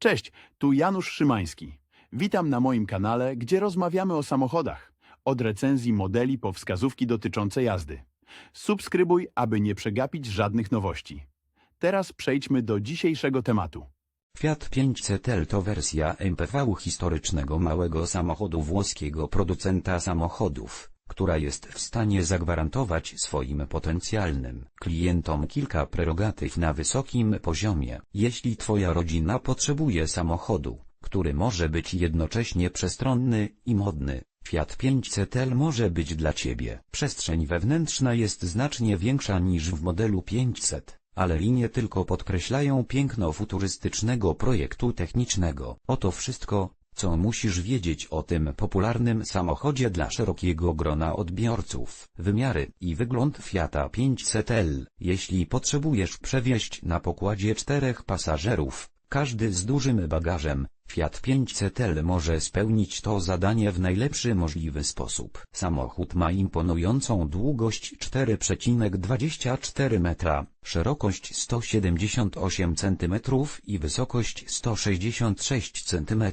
Cześć, tu Janusz Szymański. Witam na moim kanale, gdzie rozmawiamy o samochodach. Od recenzji modeli po wskazówki dotyczące jazdy. Subskrybuj, aby nie przegapić żadnych nowości. Teraz przejdźmy do dzisiejszego tematu. Fiat 500L to wersja MPV historycznego małego samochodu włoskiego producenta samochodów, która jest w stanie zagwarantować swoim potencjalnym klientom kilka prerogatyw na wysokim poziomie. Jeśli Twoja rodzina potrzebuje samochodu, który może być jednocześnie przestronny i modny, Fiat 500L może być dla Ciebie. Przestrzeń wewnętrzna jest znacznie większa niż w modelu 500 ale linie tylko podkreślają piękno futurystycznego projektu technicznego. Oto wszystko, co musisz wiedzieć o tym popularnym samochodzie dla szerokiego grona odbiorców. Wymiary i wygląd Fiata 500L. Jeśli potrzebujesz przewieźć na pokładzie czterech pasażerów, każdy z dużym bagażem, Fiat 500L może spełnić to zadanie w najlepszy możliwy sposób. Samochód ma imponującą długość 4,24 metra, szerokość 178 cm i wysokość 166 cm.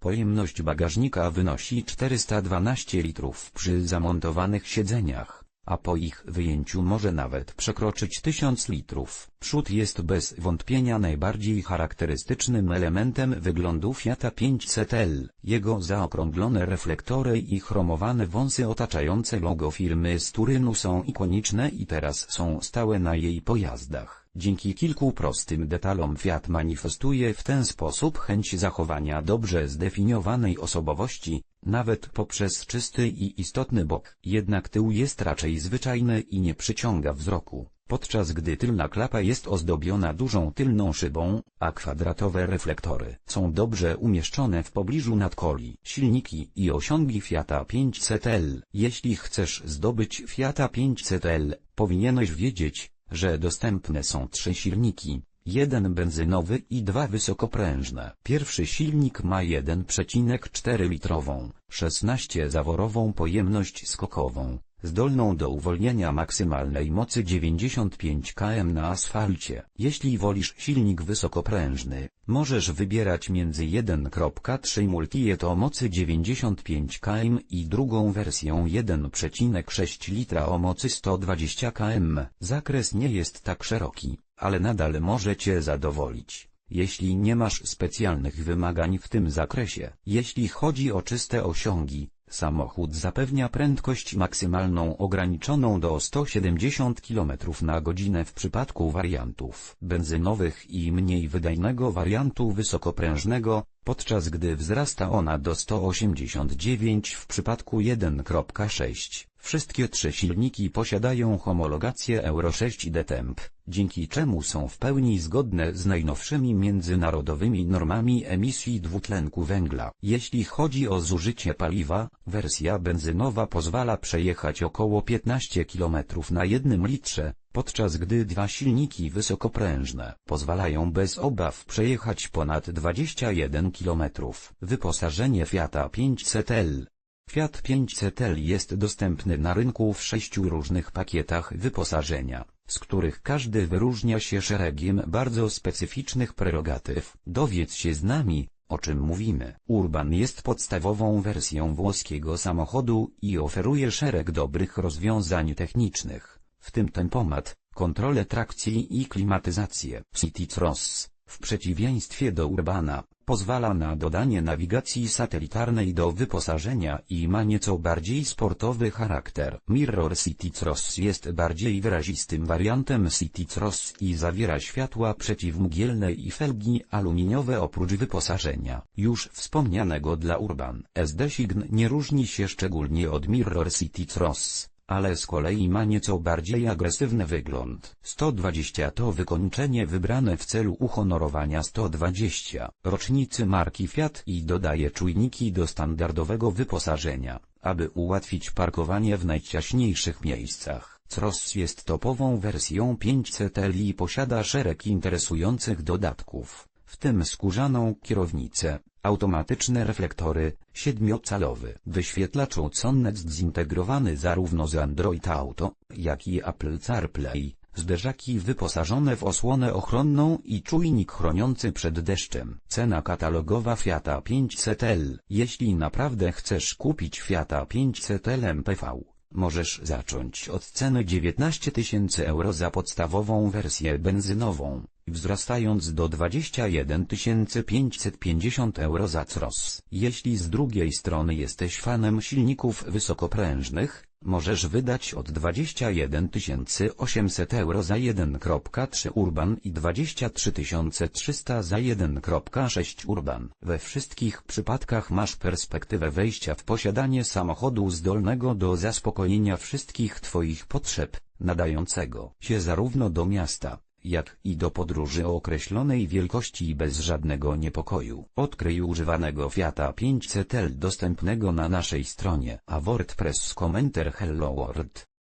Pojemność bagażnika wynosi 412 litrów przy zamontowanych siedzeniach a po ich wyjęciu może nawet przekroczyć 1000 litrów. Przód jest bez wątpienia najbardziej charakterystycznym elementem wyglądu Fiata 500L. Jego zaokrąglone reflektory i chromowane wąsy otaczające logo firmy z Turynu są ikoniczne i teraz są stałe na jej pojazdach. Dzięki kilku prostym detalom Fiat manifestuje w ten sposób chęć zachowania dobrze zdefiniowanej osobowości, nawet poprzez czysty i istotny bok. Jednak tył jest raczej zwyczajny i nie przyciąga wzroku, podczas gdy tylna klapa jest ozdobiona dużą tylną szybą, a kwadratowe reflektory są dobrze umieszczone w pobliżu nadkoli. Silniki i osiągi Fiata 500L Jeśli chcesz zdobyć Fiata 500L, powinieneś wiedzieć, że dostępne są trzy silniki, jeden benzynowy i dwa wysokoprężne. Pierwszy silnik ma 1,4 litrową, 16 zaworową pojemność skokową, zdolną do uwolnienia maksymalnej mocy 95 km na asfalcie. Jeśli wolisz silnik wysokoprężny, możesz wybierać między 1.3 Multijet o mocy 95 km i drugą wersją 1,6 litra o mocy 120 km. Zakres nie jest tak szeroki, ale nadal może Cię zadowolić. Jeśli nie masz specjalnych wymagań w tym zakresie, jeśli chodzi o czyste osiągi, Samochód zapewnia prędkość maksymalną ograniczoną do 170 km na godzinę w przypadku wariantów benzynowych i mniej wydajnego wariantu wysokoprężnego, podczas gdy wzrasta ona do 189 w przypadku 1.6. Wszystkie trzy silniki posiadają homologację Euro 6 DTEMP, dzięki czemu są w pełni zgodne z najnowszymi międzynarodowymi normami emisji dwutlenku węgla. Jeśli chodzi o zużycie paliwa, wersja benzynowa pozwala przejechać około 15 km na jednym litrze, podczas gdy dwa silniki wysokoprężne pozwalają bez obaw przejechać ponad 21 km. Wyposażenie Fiata 500L Fiat 500L jest dostępny na rynku w sześciu różnych pakietach wyposażenia, z których każdy wyróżnia się szeregiem bardzo specyficznych prerogatyw. Dowiedz się z nami, o czym mówimy. Urban jest podstawową wersją włoskiego samochodu i oferuje szereg dobrych rozwiązań technicznych, w tym tempomat, kontrolę trakcji i klimatyzację. City Cross, w przeciwieństwie do Urbana, pozwala na dodanie nawigacji satelitarnej do wyposażenia i ma nieco bardziej sportowy charakter. Mirror City Cross jest bardziej wyrazistym wariantem City Cross i zawiera światła przeciwmgielne i felgi aluminiowe oprócz wyposażenia. Już wspomnianego dla Urban SD Sign nie różni się szczególnie od Mirror City Cross ale z kolei ma nieco bardziej agresywny wygląd. 120 to wykończenie wybrane w celu uhonorowania 120 rocznicy marki Fiat i dodaje czujniki do standardowego wyposażenia, aby ułatwić parkowanie w najciaśniejszych miejscach. Cross jest topową wersją 500L i posiada szereg interesujących dodatków, w tym skórzaną kierownicę, automatyczne reflektory, siedmiocalowy wyświetlacz Sonnet zintegrowany zarówno z Android Auto, jak i Apple CarPlay, Zderzaki wyposażone w osłonę ochronną i czujnik chroniący przed deszczem. Cena katalogowa Fiata 500L. Jeśli naprawdę chcesz kupić Fiata 500L MPV, możesz zacząć od ceny 19 tysięcy euro za podstawową wersję benzynową, wzrastając do 21 550 euro za Cross. Jeśli z drugiej strony jesteś fanem silników wysokoprężnych, możesz wydać od 21 800 euro za 1.3 Urban i 23 300 za 1.6 Urban. We wszystkich przypadkach masz perspektywę wejścia w posiadanie samochodu zdolnego do zaspokojenia wszystkich Twoich potrzeb, nadającego się zarówno do miasta, jak i do podróży o określonej wielkości i bez żadnego niepokoju. Odkryj używanego Fiata 500L dostępnego na naszej stronie. A WordPress komentar Hello World.